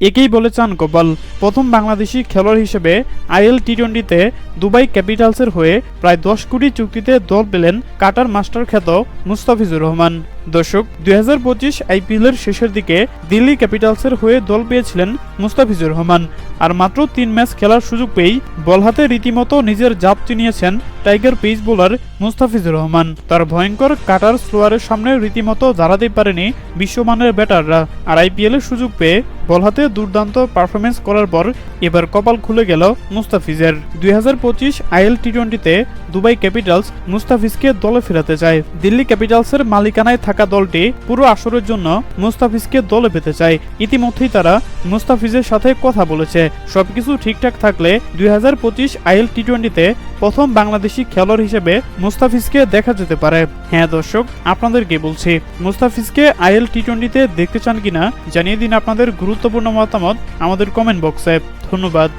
একেই বলে চান গোপাল। প্রথম বাংলাদেশি খেলোয়াড় হিসেবে আইএল টি টোয়েন্টিতে দুবাই ক্যাপিটালসের হয়ে প্রায় দশ কোটি চুক্তিতে দল পেলেন কাটার মাস্টার খ্যাত মুস্তাফিজুর রহমান। দর্শক, দুই হাজার পঁচিশ আইপিএলের শেষের দিকে দিল্লি ক্যাপিটালসের হয়ে দল পেয়েছিলেন মুস্তাফিজুর রহমান। আর মাত্র তিন ম্যাচ খেলার সুযোগ পেয়েই বল হাতে রীতিমতো নিজের জাপ চিনিয়েছেন tiger pace bowler Mustafizur Rahman. তার ভয়ঙ্কর কাটার স্লোয়ারের সামনে রীতিমতো দাঁড়াতে পারেনি বিশ্বমানের ব্যাটাররা। আর আইপিএলের সুযোগ পেয়ে বল হাতে দুর্দান্ত পারফরমেন্স করার পর এবার কপাল খুলে গেল মুস্তাফিজের। দুই হাজার পঁচিশ আইএল টি টোয়েন্টিতে দুবাই ক্যাপিটালস মুস্তাফিজকে দলে ফেরাতে চায়। দিল্লি ক্যাপিটালসের মালিকানায় থাকা দলটি পুরো আসরের জন্য মুস্তাফিজকে দলে পেতে চায়। ইতিমধ্যেই তারা মুস্তাফিজের সাথে কথা বলেছে। সবকিছু ঠিকঠাক থাকলে দুই হাজার পঁচিশ আইএল টি টোয়েন্টিতে প্রথম বাংলাদেশি খেলোয়াড় হিসেবে মুস্তাফিজকে দেখা যেতে পারে। হ্যাঁ দর্শক, আপনাদেরকে বলছি, মুস্তাফিজকে আইএল টি টোয়েন্টিতে দেখতে চান কিনা জানিয়ে দিন আপনাদের গুরুত্বপূর্ণ মতামত আমাদের কমেন্ট বক্সে ধন্যবাদ।